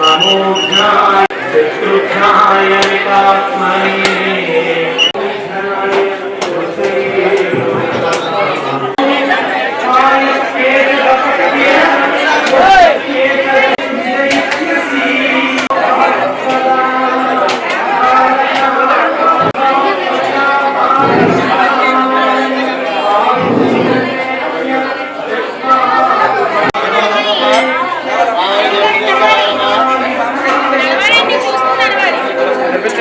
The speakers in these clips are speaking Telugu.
शत्रुघ्नाय शत्रुघ्नाय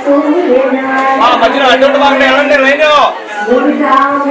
హరి సూర్యనారాయణ మధ్యలో అడ్డు బాగుంటే ఎవరంటే లైన్ గురురాముల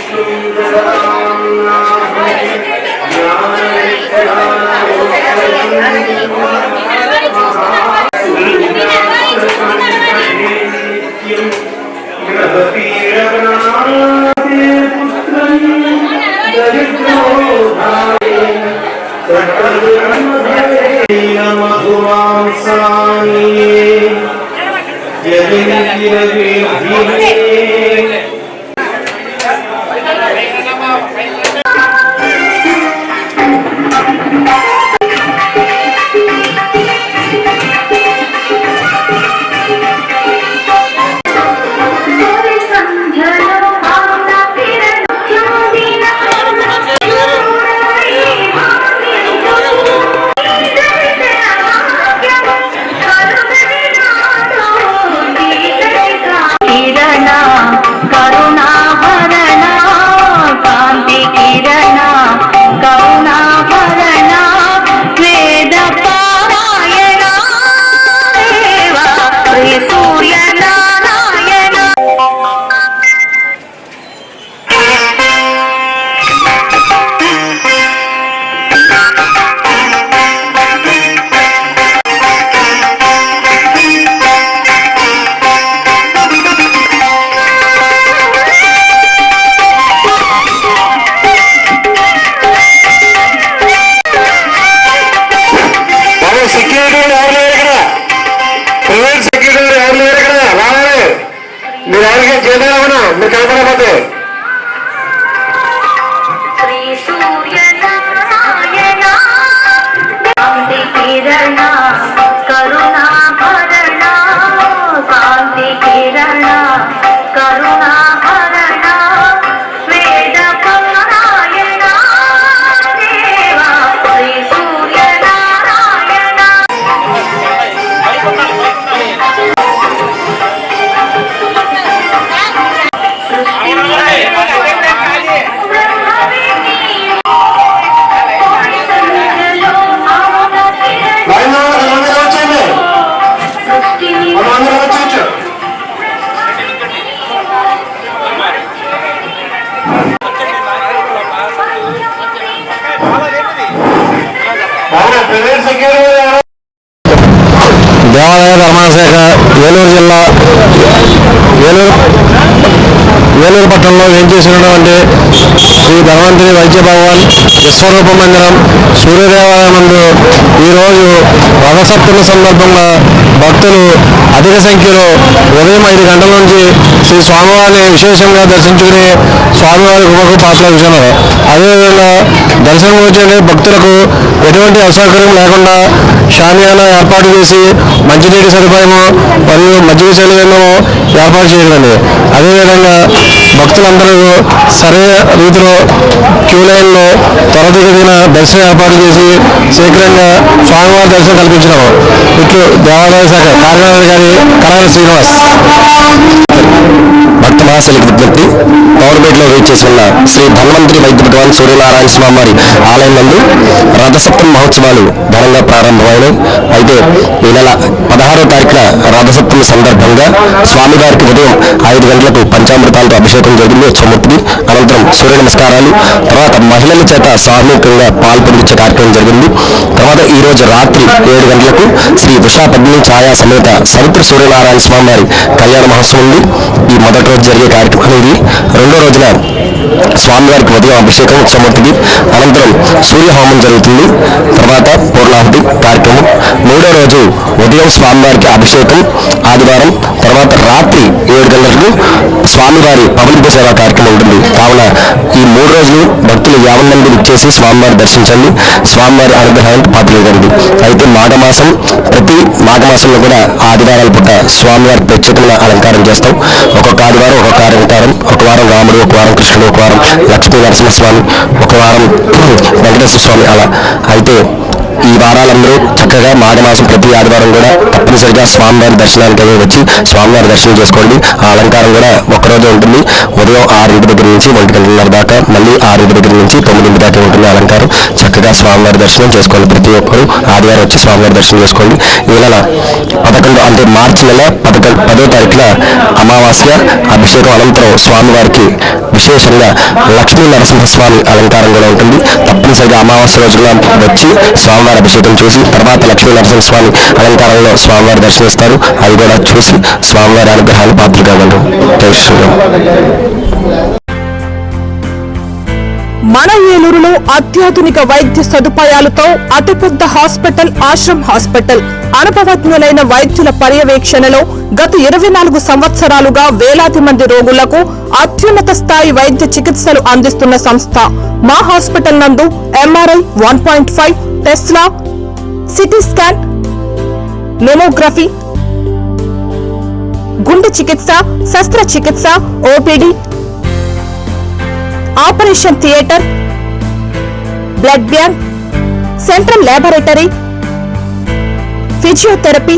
కెమెరా అవునా మీరు కనపడకపోతే? దేవాలయ రవాణా శాఖ ఏలూరు జిల్లా ఏలూరు ఏలూరు పట్టణంలో ఏం చేసినటువంటి శ్రీ ధన్వంతరి వైద్య భగవాన్ విశ్వరూప మందిరం సూర్యదేవ నందు ఈరోజు రథసప్తమి సందర్భంగా భక్తులు అధిక సంఖ్యలో ఉదయం ఐదు గంటల నుంచి శ్రీ స్వామివారిని విశేషంగా దర్శించుకుని స్వామివారి కృపకు పాత్రలున్నారు అదేవిధంగా దర్శనం వచ్చే భక్తులకు ఎటువంటి అసౌకర్యం లేకుండా షామియానా ఏర్పాటు చేసి మంచినీటి సదుపాయము మరియు మజ్జిగ సౌకర్యము ఏర్పాటు చేయడండి అదేవిధంగా భక్తులందరూ సరైన రీతిలో క్యూ లైన్లో త్వరదిగిన దర్శనం ఏర్పాటు చేసి శీఘ్రంగా స్వామివారి దర్శనం కల్పించడం ఇట్లు దేవాలయ శాఖ కార్యదర్శి కళాన శ్రీనివాస్. భక్త మహాశైలికి విజ్ఞప్తి పవర్పేటలో వేచేసిన శ్రీ ధన్వంతరి వైద్య భగవాన్ సూర్యనారాయణ స్వామి వారి ఆలయం నందు రథసప్తమి మహోత్సవాలు ఘనంగా ప్రారంభమైనాయి అయితే ఈ నెల పదహారో తారీఖున రథసప్తమి సందర్భంగా స్వామివారికి ఉదయం ఐదు గంటలకు పంచామృతాలతో అభిషేకం జరిగింది. ఉత్సవమూర్తికి అనంతరం సూర్య నమస్కారాలు తర్వాత మహిళల చేత సామూహికంగా పాల్పొందించే కార్యక్రమం జరిగింది. తర్వాత ఈ రోజు రాత్రి ఏడు గంటలకు శ్రీ ఉషా పద్మిని ఛాయా సమేత సవిత్ర సూర్యనారాయణ స్వామి వారి కళ్యాణ మహోత్సవం ఉంది. ఈ మొదటి రోజు జరిగే కార్యక్రమం ఇది. రెండో రోజున స్వామివారికి ఉదయం అభిషేకం ఉత్సవమూర్తికి అనంతరం సూర్యహోమం జరుగుతుంది. తర్వాత పూర్ణాహుతి కార్యక్రమం. మూడో రోజు ఉదయం స్వామివారికి అభిషేకం ఆదివారం తర్వాత రాత్రి ఏడు గంటలకు స్వామివారి పవలింపు సేవా కార్యక్రమం ఉంటుంది. కావున ఈ మూడు రోజులు భక్తులు యావన్ మంది ఇచ్చేసి స్వామివారి దర్శించండి. స్వామివారి అనుగ్రహానికి పాత్రలు అయితే మాఘమాసం ప్రతి మాఘమాసంలో కూడా ఆదివారాల పూట స్వామివారి ప్రత్యేకమైన అలంకారం చేస్తాం. ఒక్కొక్క ఆదివారం ఒక్కొక్క అలంకారం ఒక వారం రాముడు ఒక వారం కృష్ణ కృష్ణుడు ఒక వారం లక్ష్మీ నరసింహస్వామి ఒక వారం వెంకటేశ్వర స్వామి అలా అయితే ఈ వారాలందరూ చక్కగా మాఘమాసం ప్రతి ఆదివారం కూడా తప్పనిసరిగా స్వామివారి దర్శనానికి అనేది వచ్చి స్వామివారి దర్శనం చేసుకోండి. ఆ అలంకారం కూడా ఒక్కరోజు ఉంటుంది. ఉదయం ఆరింటి దగ్గర నుంచి ఒంటి గంటన్నర దాకా మళ్ళీ ఆరింటి దగ్గర నుంచి తొమ్మిదింటి దాకా ఉంటుంది అలంకారం. చక్కగా స్వామివారి దర్శనం చేసుకోండి ప్రతి ఒక్కరు. ఆదివారం వచ్చి స్వామివారి దర్శనం చేసుకోండి. ఈ నెల పదకొండు అంటే మార్చి నెల పదకొండు పదో తారీఖున అమావాస్య అభిషేకం అనంతరం స్వామివారికి విశేషంగా లక్ష్మీ నరసింహస్వామి అలంకారం కూడా ఉంటుంది. తప్పనిసరిగా అమావాస్య రోజున వచ్చి స్వామివారి అభిషేకం చేసి తర్వాత లక్ష్మీ నరసింహస్వామి అలంకారంలో స్వామివారి దర్శనిస్తారు అది కూడా చూసి స్వామివారి అనుగ్రహాలు పాత్ర కాగలరు జై మన ఏలూరులో అత్యాధునిక వైద్య సదుపాయాలతో అతిపెద్ద హాస్పిటల్ ఆశ్రమ్ హాస్పిటల్. అనుభవజ్ఞులైన వైద్యుల పర్యవేక్షణలో గత ఇరవై నాలుగు సంవత్సరాలుగా వేలాది మంది రోగులకు అత్యున్నత స్థాయి వైద్య చికిత్సలు అందిస్తున్న సంస్థ. మా హాస్పిటల్ నందు MRI one point five tesla CT scan mammography గుండె చికిత్స శస్త్రచికిత్స OPD operation theatre blood bank central laboratory physiotherapy